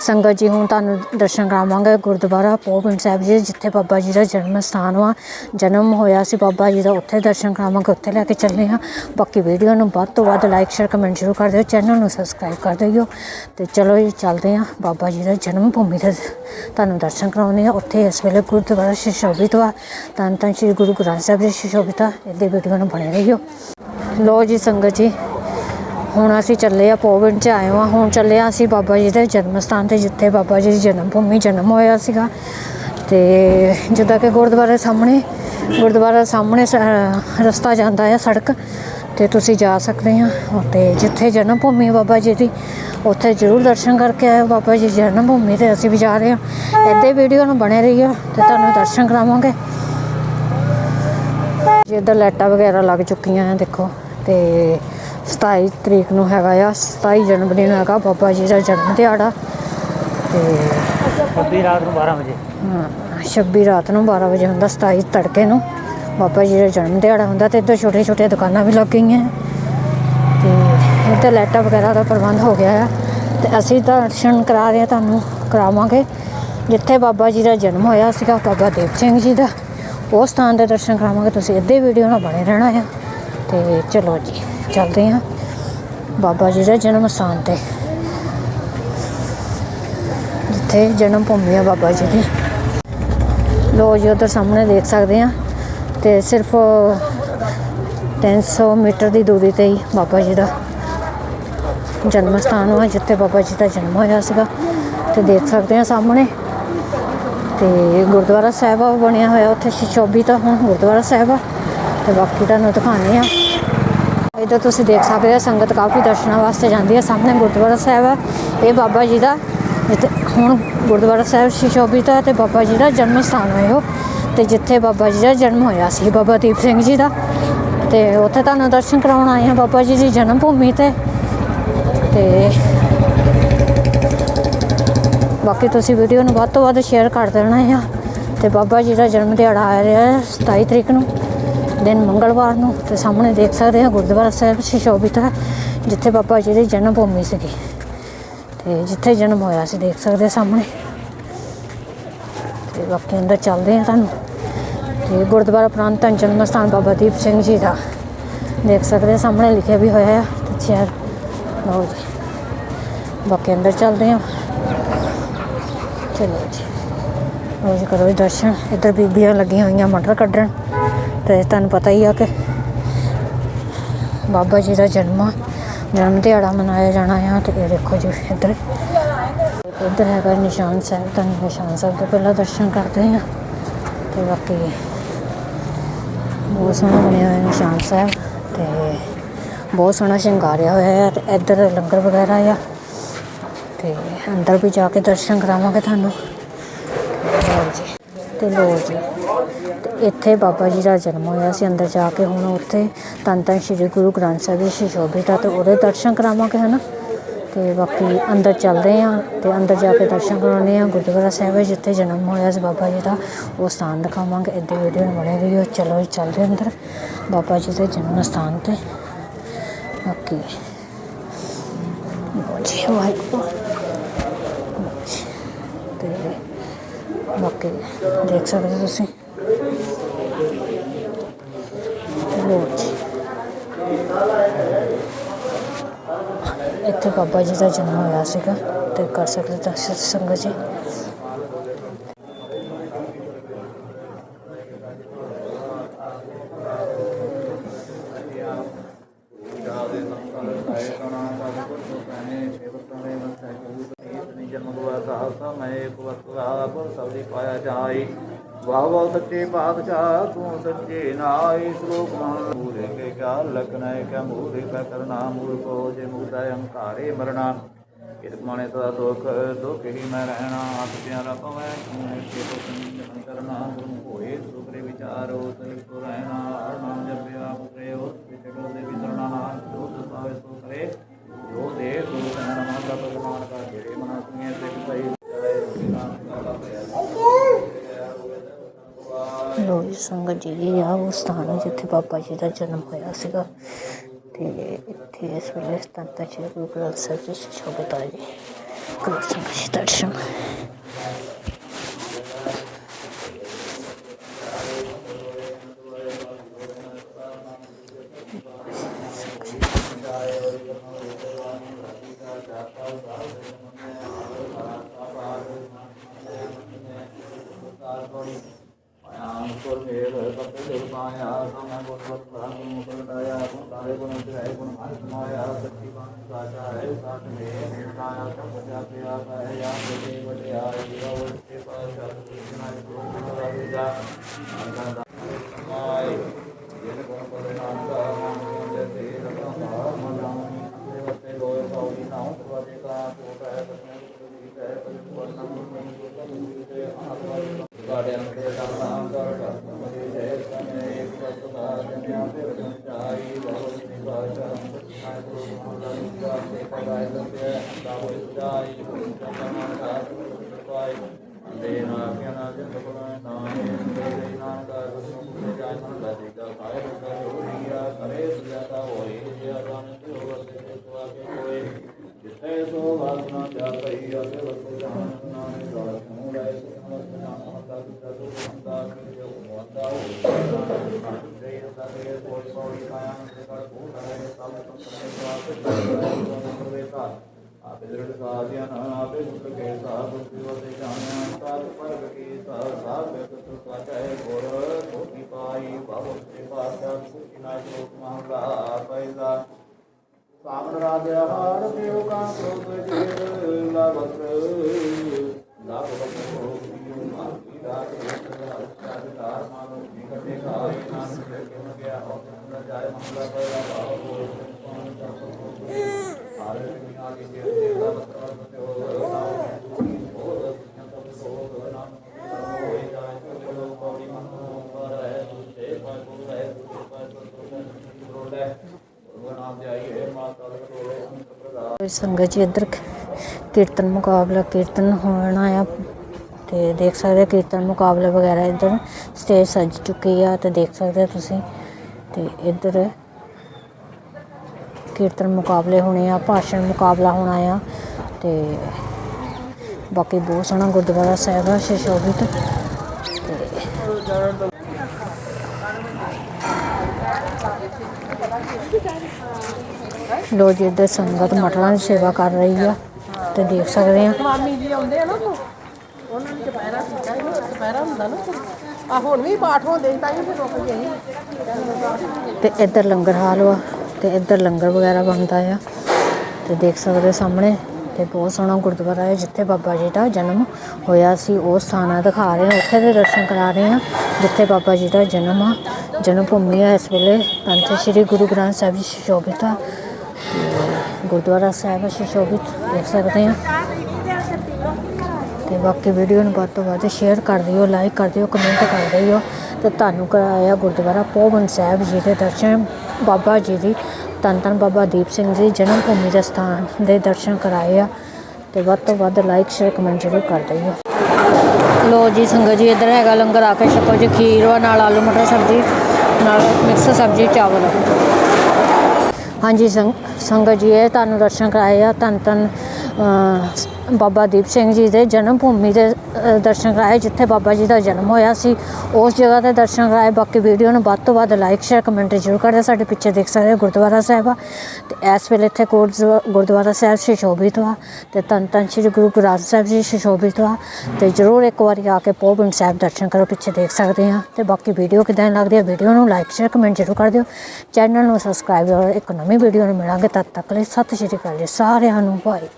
ਸੰਗਤ ਜੀ, ਹੁਣ ਤੁਹਾਨੂੰ ਦਰਸ਼ਨ ਕਰਾਵਾਂਗੇ ਗੁਰਦੁਆਰਾ ਪੋਪਿੰਡ ਸਾਹਿਬ ਜੀ, ਜਿੱਥੇ ਬਾਬਾ ਜੀ ਦਾ ਜਨਮ ਸਥਾਨ ਵਾ, ਜਨਮ ਹੋਇਆ ਸੀ ਬਾਬਾ ਜੀ ਦਾ, ਉੱਥੇ ਦਰਸ਼ਨ ਕਰਾਵਾਂਗੇ, ਉੱਥੇ ਲੈ ਕੇ ਚੱਲੇ ਹਾਂ। ਬਾਕੀ ਵੀਡੀਓ ਨੂੰ ਵੱਧ ਤੋਂ ਵੱਧ ਲਾਈਕ ਸ਼ੇਅਰ ਕਮੈਂਟ ਜ਼ਰੂਰ ਕਰ ਦਿਓ ਚੈਨਲ ਨੂੰ ਸਬਸਕ੍ਰਾਈਬ ਕਰ ਦਿਓ। ਤੇ ਚਲੋ ਜੀ, ਚੱਲਦੇ ਹਾਂ, ਬਾਬਾ ਜੀ ਦਾ ਜਨਮ ਭੂਮੀ ਦੇ ਤੁਹਾਨੂੰ ਦਰਸ਼ਨ ਕਰਾਉਂਦੇ ਆ ਉੱਥੇ ਇਸ ਵੇਲੇ ਗੁਰਦੁਆਰਾ ਸ਼ਿਸ਼ੋਭਿਤ ਵਾ। ਧੰਨ ਧੰਨ ਸ਼੍ਰੀ ਗੁਰੂ ਗ੍ਰੰਥ ਸਾਹਿਬ ਜੀ ਸ਼ਿਸ਼ੋਭਿਤ ਇਹਦੇ ਵੀਡੀਓ ਨੂੰ ਬਣੇ ਰਹੀਓ। ਲੋ ਜੀ, ਸੰਗਤ ਜੀ ਹੁਣ ਅਸੀਂ ਚੱਲੇ ਆ ਪੋਵਿੰਡ ਚ ਆਏ ਹਾਂ। ਹੁਣ ਚੱਲੇ ਆ ਅਸੀਂ ਬਾਬਾ ਜੀ ਦੇ ਜਨਮ ਸਥਾਨ ਤੇ, ਜਿੱਥੇ ਬਾਬਾ ਜੀ ਦੀ ਜਨਮ ਭੂਮੀ ਜਨਮ ਹੋਇਆ ਸੀਗਾ। ਤੇ ਜਿੱਦਾਂ ਕਿ ਗੁਰਦੁਆਰੇ ਸਾਹਮਣੇ, ਗੁਰਦੁਆਰਾ ਸਾਹਮਣੇ ਸ- ਰਸਤਾ ਜਾਂਦਾ ਆ ਸੜਕ, ਤੇ ਤੁਸੀਂ ਜਾ ਸਕਦੇ ਆ। ਤੇ ਜਿੱਥੇ ਜਨਮ ਭੂਮੀ ਬਾਬਾ ਜੀ ਦੀ, ਉੱਥੇ ਜ਼ਰੂਰ ਦਰਸ਼ਨ ਕਰਕੇ ਆਇਓ। ਬਾਬਾ ਜੀ ਦੀ ਜਨਮ ਭੂਮੀ ਤੇ ਅਸੀਂ ਵੀ ਜਾ ਰਹੇ ਹਾਂ ਇੱਦੇ ਵੀਡੀਓ ਨੂੰ ਬਣੇ ਰਹੀਓ ਤੇ ਤੁਹਾਨੂੰ ਦਰਸ਼ਨ ਕਰਾਵਾਂਗੇ। ਜਿੱਦਾਂ ਲਾਈਟਾਂ ਵਗੈਰਾ ਲੱਗ ਚੁੱਕੀਆਂ ਆ, ਦੇਖੋ। ਤੇ 27 ਤਰੀਕ ਨੂੰ ਹੈਗਾ ਆ 27 ਜਨਵਰੀ ਨੂੰ ਹੈਗਾ ਬਾਬਾ ਜੀ ਦਾ ਜਨਮ ਦਿਹਾੜਾ। ਤੇ ਅੱਧੀ ਰਾਤ ਨੂੰ 12 ਵਜੇ। ਹਾਂ, 26 ਰਾਤ ਨੂੰ 12 ਵਜੇ ਹੁੰਦਾ 27 ਤੜਕੇ ਨੂੰ ਬਾਬਾ ਜੀ ਦਾ ਜਨਮ ਦਿਹਾੜਾ ਹੁੰਦਾ ਤੇ ਇੱਧਰ ਛੋਟੇ ਛੋਟੇ ਦੁਕਾਨਾਂ ਵੀ ਲੱਗ ਗਈਆਂ। ਤੇ ਇੱਧਰ ਲਾਈਟਾਂ ਵਗੈਰਾ ਦਾ ਪ੍ਰਬੰਧ ਹੋ ਗਿਆ ਆ। ਤੇ ਅਸੀਂ ਦਰਸ਼ਨ ਕਰਾ ਰਹੇ ਤੁਹਾਨੂੰ ਕਰਾਵਾਂਗੇ। ਜਿੱਥੇ ਬਾਬਾ ਜੀ ਦਾ ਜਨਮ ਹੋਇਆ ਸੀਗਾ ਬਾਬਾ ਦੀਪ ਸਿੰਘ ਜੀ ਦਾ ਉਹ ਸਥਾਨ ਦੇ ਦਰਸ਼ਨ ਕਰਾਵਾਂਗੇ। ਤੁਸੀਂ ਇੱਦੇ ਵੀਡੀਓ ਨਾਲ ਬਣੇ ਰਹਿਣਾ ਆ। ਤੇ ਚਲੋ ਜੀ। ਚੱਲਦੇ ਹਾਂ। ਬਾਬਾ ਜੀ ਦਾ ਜਨਮ ਸਥਾਨ ਤੇ। ਜਿੱਥੇ ਜਨਮ ਭੂਮੀ ਆ ਬਾਬਾ ਜੀ ਦੀ। ਲੋ ਜੀ, ਉਧਰ ਸਾਹਮਣੇ ਦੇਖ ਸਕਦੇ ਆ ਤੇ ਸਿਰਫ 300 ਮੀਟਰ ਦੀ ਦੂਰੀ ਤੇ ਹੀ ਬਾਬਾ ਜੀ ਦਾ ਜਨਮ ਸਥਾਨ ਹੈ ਜਿੱਥੇ ਬਾਬਾ ਜੀ ਦਾ ਜਨਮ ਹੋਇਆ ਸੀਗਾ। ਤੇ ਦੇਖ ਸਕਦੇ ਆ ਸਾਹਮਣੇ। ਤੇ ਗੁਰਦੁਆਰਾ ਸਾਹਿਬ ਬਣਿਆ ਹੋਇਆ ਉੱਥੇ ਸ਼ਿਸ਼ੋਭੀ ਹੁਣ ਗੁਰਦੁਆਰਾ ਸਾਹਿਬ ਆ। ਤੇ ਬਾਕੀ ਤੁਹਾਨੂੰ ਦਿਖਾਉਂਦੇ ਆ ਇੱਧਰ ਤੁਸੀਂ ਦੇਖ ਸਕਦੇ ਹੋ, ਸੰਗਤ ਕਾਫੀ ਦਰਸ਼ਨਾਂ ਵਾਸਤੇ ਜਾਂਦੀ ਹੈ। ਸਾਹਮਣੇ ਗੁਰਦੁਆਰਾ ਸਾਹਿਬ ਹੈ ਇਹ ਬਾਬਾ ਜੀ ਦਾ ਜਿੱਥੇ ਹੁਣ ਗੁਰਦੁਆਰਾ ਸਾਹਿਬ ਸ਼ਿਸ਼ੋਭਿਤ ਹੈ ਤੇ ਬਾਬਾ ਜੀ ਦਾ ਜਨਮ ਸਥਾਨ ਹੈ ਉਹ। ਤੇ ਜਿੱਥੇ ਬਾਬਾ ਜੀ ਦਾ ਜਨਮ ਹੋਇਆ ਸੀ, ਬਾਬਾ ਦੀਪ ਸਿੰਘ ਜੀ ਦਾ। ਤੇ ਉੱਥੇ ਤੁਹਾਨੂੰ ਦਰਸ਼ਨ ਕਰਾਉਣ ਆਏ ਹਾਂ ਬਾਬਾ ਜੀ ਦੀ ਜਨਮ ਭੂਮੀ ਤੇ। ਤੇ ਬਾਕੀ ਤੁਸੀਂ ਵੀਡੀਓ ਨੂੰ ਵੱਧ ਤੋਂ ਵੱਧ ਸ਼ੇਅਰ ਕਰ ਦੇਣਾ ਆ। ਤੇ ਬਾਬਾ ਜੀ ਦਾ ਜਨਮ ਦਿਹਾੜਾ ਆ ਰਿਹਾ ਹੈ 27 ਤਰੀਕ ਨੂੰ। ਦਿਨ ਮੰਗਲਵਾਰ ਨੂੰ ਤੇ ਸਾਹਮਣੇ ਦੇਖ ਸਕਦੇ ਹਾਂ ਗੁਰਦੁਆਰਾ ਸਾਹਿਬ ਸ਼ਿਸ਼ੋਭਿਤ ਹੈ, ਜਿੱਥੇ ਬਾਬਾ ਜੀ ਦੀ ਜਨਮ ਭੂਮੀ ਸੀਗੀ। ਤੇ ਜਿੱਥੇ ਜਨਮ ਹੋਇਆ ਸੀ, ਦੇਖ ਸਕਦੇ ਸਾਹਮਣੇ। ਤੇ ਬਾਕੀ ਅੰਦਰ ਚੱਲਦੇ ਹਾਂ ਤੁਹਾਨੂੰ। ਤੇ ਗੁਰਦੁਆਰਾ ਪ੍ਰਾਂਤ ਧੰਨ ਜਨਮ ਸਥਾਨ ਬਾਬਾ ਦੀਪ ਸਿੰਘ ਜੀ ਦਾ। ਦੇਖ ਸਕਦੇ ਸਾਹਮਣੇ ਲਿਖਿਆ ਵੀ ਹੋਇਆ ਹੈ, ਤੇ ਸ਼ੇਅਰ ਲਓ ਜੀ। ਬਾਕੀ ਅੰਦਰ ਚੱਲਦੇ ਹਾਂ। ਚਲੋ ਜੀ। ਰੋਜ਼ ਕਰੋ ਜੀ ਦਰਸ਼ਨ। ਇੱਧਰ ਬੀਬੀਆਂ ਲੱਗੀਆਂ ਹੋਈਆਂ ਮਟਰ ਕੱਢਣ। ਤੇ ਤੁਹਾਨੂੰ ਪਤਾ ਹੀ ਆ ਕਿ ਬਾਬਾ ਜੀ ਦਾ ਜਨਮ ਜਨਮ ਦਿਹਾੜਾ ਮਨਾਇਆ ਜਾਣਾ ਆ ਤੇ ਇਹ ਦੇਖੋ ਜੀ ਇੱਧਰ। ਇੱਧਰ ਹੈਗਾ ਨਿਸ਼ਾਨ ਸਾਹਿਬ, ਤੁਹਾਨੂੰ ਨਿਸ਼ਾਨ ਸਾਹਿਬ ਤੋਂ ਪਹਿਲਾਂ ਦਰਸ਼ਨ ਕਰਦੇ ਆ। ਤੇ ਬਾਕੀ ਬਹੁਤ ਸੋਹਣਾ ਬਣਿਆ ਹੋਇਆ ਨਿਸ਼ਾਨ ਸਾਹਿਬ ਤੇ ਬਹੁਤ ਸੋਹਣਾ ਸ਼ਿੰਗਾਰਿਆ ਹੋਇਆ ਹੈ ਤੇ ਇੱਧਰ ਲੰਗਰ ਵਗੈਰਾ ਆ। ਤੇ ਅੰਦਰ ਵੀ ਜਾ ਕੇ ਦਰਸ਼ਨ ਕਰਾਵਾਂਗੇ ਤੁਹਾਨੂੰ। ਤੇ ਲੋ ਜੀ ਤੇ ਇੱਥੇ ਬਾਬਾ ਜੀ ਦਾ ਜਨਮ ਹੋਇਆ ਸੀ, ਅੰਦਰ ਜਾ ਕੇ ਹੁਣ ਉੱਥੇ ਧੰਨ ਧੰਨ ਸ਼੍ਰੀ ਗੁਰੂ ਗ੍ਰੰਥ ਸਾਹਿਬ ਜੀ ਸ਼ੋਭਿਤ ਆ ਤੇ ਉਹਦੇ ਦਰਸ਼ਨ ਕਰਾਵਾਂਗੇ, ਹਨਾ? ਤੇ ਬਾਕੀ ਅੰਦਰ ਚੱਲਦੇ ਆ ਤੇ ਅੰਦਰ ਜਾ ਕੇ ਦਰਸ਼ਨ ਕਰਾਉਣੇ ਆ। ਗੁਰਦੁਆਰਾ ਸਾਹਿਬ ਜਿੱਥੇ ਜਨਮ ਹੋਇਆ ਸੀ ਬਾਬਾ ਜੀ ਦਾ, ਉਹ ਸਥਾਨ ਦਿਖਾਵਾਂਗੇ। ਇੱਦਾਂ ਵੀਡੀਓ ਨੂੰ ਬਣੇ ਰਹੀਓ। ਚਲੋ ਜੀ, ਚੱਲਦੇ ਅੰਦਰ। ਬਾਬਾ ਜੀ ਦੇ ਜਨਮ ਸਥਾਨ ਤੇ। ਬਾਕੀ ਲਓ ਜੀ, ਵਾਹਿਗੁਰੂ। ਤੇ ਬਾਕੀ ਦੇਖ ਸਕਦੇ ਹੋ ਤੁਸੀਂ। ਲੋ ਜੀ। ਇੱਥੇ ਬਾਬਾ ਜੀ ਦਾ ਜਨਮ ਹੋਇਆ ਸੀਗਾ, ਤੇ ਕਰ ਸਕਦੇ ਦਰਸ਼ਨ ਸੰਗਤ ਜੀ। ਜਨਮ ਦੁਆ ਸਾਹਸਾ ਮੈਂ ਇੱਕ ਪਾਇਆ ਜਾਈ। ਵਾਹ ਵਾਹ ਸੱਚੇ ਪਾਤਸ਼ਾਹ, ਤੂੰ ਸੱਚੇ ਨਾਈ ਸ਼ਲੋਕ ਮਨ ਮੂਰੇ ਕੇ ਕਿਆ ਲਖਨੈ ਕਿਆ ਮੂਰੇ ਕਾ ਕਰਨਾ ਮੂਲ ਕੋ ਜੇ ਮੁਕਤਾ ਹੰਕਾਰੇ ਮਰਣਾ ਕਿਤ ਮਾਣੇ ਤਾ ਦੁਖ ਦੁਖ ਹੀ ਮੈਂ ਰਹਿਣਾ, ਆਪ ਪਿਆਰਾ ਪਵੈ ਤੂੰ ਕੇ ਤੋ ਸੰਜਨ ਕਰਨਾ, ਗੁਰੂ ਹੋਏ ਸੁਖਰੇ ਵਿਚਾਰੋ ਤਲ ਕੋ ਰਹਿਣਾ, ਹਰ ਨਾਮ ਜਪਿਆ ਪੁਰੇ ਉਸ ਵਿਚੜੋ ਦੇ ਵਿਚਰਣਾ ਨਾਮ ਜੋ ਪਾਵੇ ਸੋ ਜੋ ਦੇ ਸੋ ਕਹਿਣਾ ਮਾਤਾ ਭਗਵਾਨ ਕਾ ਜਿਹੜੇ ਮਨਾ ਸੁਣੀਏ ਤੇ ਸਹੀ 노이 상가지기 야우스타는 이제 대바빠지다 저는 뭐야 제가 대 대에서 단타지 그걸 서지 쳐보다니 그렇습니다. ਵਤ ਪ੍ਰਾਨ ਮੁਕਲ ਦਾਇਆ ਗੁਣ ਤਾਰੇ ਗੁਣ ਤੇ ਗੁਣ ਮਾਨ ਮਾਇਆ ਸੱਚੀ ਬਾਣ ਸਾਚਾ ਹੈ ਸਾਚ ਮੇ ਨਿਰਨਾਇਆ ਸਭ ਜਾ ਪਿਆ ਹੈ ਯਾ ਦੇ ਵਟਿਆ ਜੀਵਾ ਵਟੇ ਪਾਸ਼ਾ ਨਾ ਗੁਰੂ ਰਾਜ ਜਾ ਅੰਦਾ ਮਾਈ ਜਿਨ ਗੁਣ ਪਰੇ ਨਾਮ ਦਾ ਨਾਮ ਦੇ ਤੇ ਰਤਾ ਮਾ ਮਨਾਉ ਦੇ ਵਤੇ ਲੋਏ ਪਾਉ ਨਾਉ ਪ੍ਰਵਾਦੇ ਕਾ ਕੋਟ ਹੈ ਤਸਮੈ ਗੁਰੂ ਹੈ ਪਰਿ ਵਰਨਾ ਮੁਨੀ ਤੇ ਆਤਮਾ ਗਾੜਿਆਂ ਦੇ ਨਾਮ ਕਰ ਕਰ ਮਰੇ ਜੈ ਸਨੇ ਇੱਕ ਸਤਿ ਜਨਿਆ ਤੇ ਰਜਨ ਚਾਈ ਬਹੁਤ ਦੀ ਬਾਸ਼ਾ ਨਾਇ ਗੁਰੂ ਮਹਾਰਾਜ ਜੀ ਦਾ ਤੇ ਪੜਾਇ ਲੰਬੇ ਦਾ ਹੋਇ ਸੁਜਾਈ ਗੁਰੂ ਚੰਦਨ ਦਾ ਪਾਈ ਦੇ ਨਾ ਕਿਨਾ ਜਿੰਦ ਗੁਣਾ ਨਾਮੇ ਦੇ ਨਾਮ ਦਾ ਗੁਰੂ ਦੇ ਜਾਇ ਮਨ ਦਾ ਜੀ ਦਾ ਕਾਇ ਦਾ ਹੋਰੀਆ ਕਰੇ ਸੁਜਾਤਾ ਹੋਈ ਜਿਆ ਗਨ ਤੇ ਹੋਵ ਤੇ ਸਵਾ ਕੇ ਹੋਏ ਜਿਤੇ ਸੋ ਵਾਸਨਾ ਜਾ ਪਈ ਅਗੇ ਵਸੋ ਜਹਾਨ ਨਾਮੇ ਦਾ ਸਮੂਹ ਲੈ ਸੁਖਮਤ ਨਾਮ ਦਾ ਦੁੱਧ ਦੁੱਧ ਹੰਦਾ ਕਿ ਜੋ ਮੋਤਾ ਹੋ ਦੇ ਦਾ ਦੇ ਕੋਈ ਕੋਈ ਕਾਇਆ ਤੇ ਕਰ ਕੋ ਰਹੇ ਸਭ ਸੰਸਰੇ ਸਵਾਸ ਪ੍ਰਵੇਤਾ ਆਪੇ ਦ੍ਰਿੜ ਸਾਧਿਆ ਨਾ ਆਪੇ ਮੁਕਤ ਕੇ ਸਾਧ ਸਿਵਤੇ ਜਾਣਿਆ, ਸਾਧ ਪਰਗ ਕੀ ਸਾਧ ਸਾਧ ਬਿਤ ਸੁਖਾਚੈ ਗੁਰ ਸੋਤੀ ਪਾਈ ਬਾਬੋ ਤੇ ਪਾਸਾ ਸੁਖੀ ਨਾਇ ਲੋਕ ਮਹਲਾ ਪੈਦਾ। ਸਾਵਣ ਰਾਜਾ ਹਾਰ ਦੇਵ ਕਾ ਕ੍ਰੋਧ ਜੀਰ ਲਾਵਤ ਲਾਭ ਬਖਸ਼ੋ ਪੀਉ ਮਾਤੀ ਰਾਤ ਅਚਾਰ ਮਾਨੋ ਨਿਕਟੇ ਕਾਇ ਨਾਨਕ ਦੇ ਕਿਨ ਗਿਆ ਹੋ ਚੰਦ ਜਾਇ ਮਹਲਾ ਪੈਦਾ ਭਾਵ ਹੋਇ ਪਾਣ ਚਾ ਹਾਰੇ ਦੁਨੀਆ ਦੀ ਜੇ ਦੇ ਲਾਵਤ ਤੇ ਹੋ ਸੰਗਤ ਜੀ ਇੱਧਰ ਕੀਰਤਨ ਮੁਕਾਬਲਾ, ਕੀਰਤਨ ਹੋਣਾ ਆ ਤੇ ਦੇਖ ਸਕਦੇ ਹੋ ਕੀਰਤਨ ਮੁਕਾਬਲੇ ਵਗੈਰਾ ਇੱਧਰ ਸਟੇਜ ਸੱਜ ਚੁੱਕੀ ਆ ਤੇ ਦੇਖ ਸਕਦੇ ਹੋ ਤੁਸੀਂ ਤੇ ਇੱਧਰ ਕੀਰਤਨ ਮੁਕਾਬਲੇ ਹੋਣੇ ਆ ਭਾਸ਼ਣ ਮੁਕਾਬਲਾ ਹੋਣਾ ਆ ਤੇ ਬਾਕੀ ਬਹੁਤ ਸੋਹਣਾ ਗੁਰਦੁਆਰਾ ਸਾਹਿਬ ਆ ਸ਼ਿਸ਼ੋਭਿਤ ਲੋ ਜੀ ਇੱਧਰ ਸੰਗਤ ਮਟਰਾਂ ਦੀ ਸੇਵਾ ਕਰ ਰਹੀ ਆ ਤੇ ਦੇਖ ਸਕਦੇ ਆ। ਮਾਮੀ ਜੀ ਆਉਂਦੇ ਆ ਨਾ ਉਹਨਾਂ ਨੂੰ ਚਪੈਰਾ ਕੀਤਾ ਚਪੈਰਾ ਹੁੰਦਾ ਨਾ ਆ ਹੁਣ ਵੀ ਪਾਠ ਹੁੰਦੇ ਤਾਂ ਹੀ ਫਿਰ ਰੁਕ ਗਏ ਤੇ ਇੱਧਰ ਲੰਗਰ ਹਾਲ ਵਾ। ਤੇ ਇੱਧਰ ਲੰਗਰ ਵਗੈਰਾ ਬਣਦਾ ਆ। ਤੇ ਦੇਖ ਸਕਦੇ ਹੋ ਸਾਹਮਣੇ, ਤੇ ਬਹੁਤ ਸੋਹਣਾ ਗੁਰਦੁਆਰਾ ਹੈ ਜਿੱਥੇ ਬਾਬਾ ਜੀ ਦਾ ਜਨਮ ਹੋਇਆ ਸੀ, ਉਹ ਸਥਾਨ ਦਿਖਾ ਰਹੇ ਹਾਂ। ਉੱਥੇ ਦੇ ਦਰਸ਼ਨ ਕਰਾ ਰਹੇ ਹਾਂ, ਜਿੱਥੇ ਬਾਬਾ ਜੀ ਦਾ ਜਨਮ ਆ ਜਨਮ ਭੂਮੀ ਆ ਇਸ ਵੇਲੇ। ਪੰਥ ਸ੍ਰੀ ਗੁਰੂ ਗ੍ਰੰਥ ਸਾਹਿਬ ਜੀ ਸੁਸ਼ੋਭਿਤ ਆ। ਗੁਰਦੁਆਰਾ ਸਾਹਿਬ ਸੁਸ਼ੋਭਿਤ, ਦੇਖ ਸਕਦੇ ਹਾਂ। ਤੇ ਬਾਕੀ ਵੀਡੀਓ ਨੂੰ ਵੱਧ ਤੋਂ ਵੱਧ ਸ਼ੇਅਰ ਕਰ ਦਿਓ ਲਾਈਕ ਕਰ ਦਿਓ ਕਮੈਂਟ ਕਰ ਦਿਓ। ਤੇ ਤੁਹਾਨੂੰ ਕਰਾਇਆ ਗੁਰਦੁਆਰਾ ਪੋਵਨ ਸਾਹਿਬ ਜੀ ਦੇ ਦਰਸ਼ਨ। ਬਾਬਾ ਜੀ ਦੀ, ਧੰਨ ਧੰਨ ਬਾਬਾ ਦੀਪ ਸਿੰਘ ਜੀ, ਜਨਮ ਭੂਮੀ ਦੇ ਸਥਾਨ ਦੇ ਦਰਸ਼ਨ ਕਰਾਏ ਆ ਤੇ ਵੱਧ ਤੋਂ ਵੱਧ ਲਾਈਕ ਸ਼ੇਅਰ ਕਮੈਂਟ ਜ਼ਰੂਰ ਕਰ ਦਿਓ। ਲੋ ਜੀ ਸੰਗਤ ਜੀ, ਇੱਧਰ ਹੈਗਾ ਲੰਗਰ ਆ ਕੇ ਛਕੋ ਜੀ, ਖੀਰ ਵਾ, ਨਾਲ ਆਲੂ ਮਟਰ ਸਬਜ਼ੀ, ਨਾਲ ਮਿਕਸ ਸਬਜ਼ੀ, ਚਾਵਲ। ਹਾਂਜੀ ਸੰਗ, ਸੰਗਤ ਜੀ, ਇਹ ਤੁਹਾਨੂੰ ਦਰਸ਼ਨ ਕਰਾਏ ਆ, ਧੰਨ ਧੰਨ ਬਾਬਾ ਦੀਪ ਸਿੰਘ ਜੀ ਦੇ ਜਨਮ ਭੂਮੀ ਦੇ ਦਰਸ਼ਨ ਕਰਾਏ, ਜਿੱਥੇ ਬਾਬਾ ਜੀ ਦਾ ਜਨਮ ਹੋਇਆ ਸੀ। ਉਸ ਜਗ੍ਹਾ ਤੇ ਦਰਸ਼ਨ ਕਰਾਏ। ਬਾਕੀ ਵੀਡੀਓ ਨੂੰ ਵੱਧ ਤੋਂ ਵੱਧ ਲਾਈਕ ਸ਼ੇਅਰ ਕਮੈਂਟ ਜ਼ਰੂਰ ਕਰਦੇ। ਸਾਡੇ ਪਿੱਛੇ ਦੇਖ ਸਕਦੇ ਹੋ ਗੁਰਦੁਆਰਾ ਸਾਹਿਬ ਆ। ਤੇ ਇਸ ਵੇਲੇ ਇੱਥੇ ਗੁਰਦੁਆ- ਗੁਰਦੁਆਰਾ ਸਾਹਿਬ ਸੁਸ਼ੋਭਿਤ ਵਾ ਤੇ ਧੰਨ ਧੰਨ ਸ਼੍ਰੀ ਗੁਰੂ ਗ੍ਰੰਥ ਸਾਹਿਬ ਜੀ ਸੁਸ਼ੋਭਿਤ ਵਾ ਤੇ ਜ਼ਰੂਰ ਇੱਕ ਵਾਰੀ ਆ ਕੇ ਪੋਬਨ ਸਾਹਿਬ ਦਰਸ਼ਨ ਕਰੋ, ਪਿੱਛੇ ਦੇਖ ਸਕਦੇ ਆ। ਤੇ ਬਾਕੀ ਵੀਡੀਓ ਕਿਦਾਂ ਲੱਗਦੀ ਹੈ ਵੀਡੀਓ ਨੂੰ ਲਾਈਕ ਸ਼ੇਅਰ ਕਮੈਂਟ ਜ਼ਰੂਰ ਕਰ ਦਿਓ। ਚੈਨਲ ਨੂੰ ਸਬਸਕ੍ਰਾਈਬ ਕਰੋ ਇੱਕ ਨਵੀਂ ਵੀਡੀਓ ਨੂੰ ਮਿਲਾਂਗੇ। ਤਦ ਤੱਕ ਲਈ ਸਤਿ ਸ਼੍ਰੀ ਅਕਾਲ ਜੀ ਸਾਰਿਆਂ ਨੂੰ। ਬਾਏ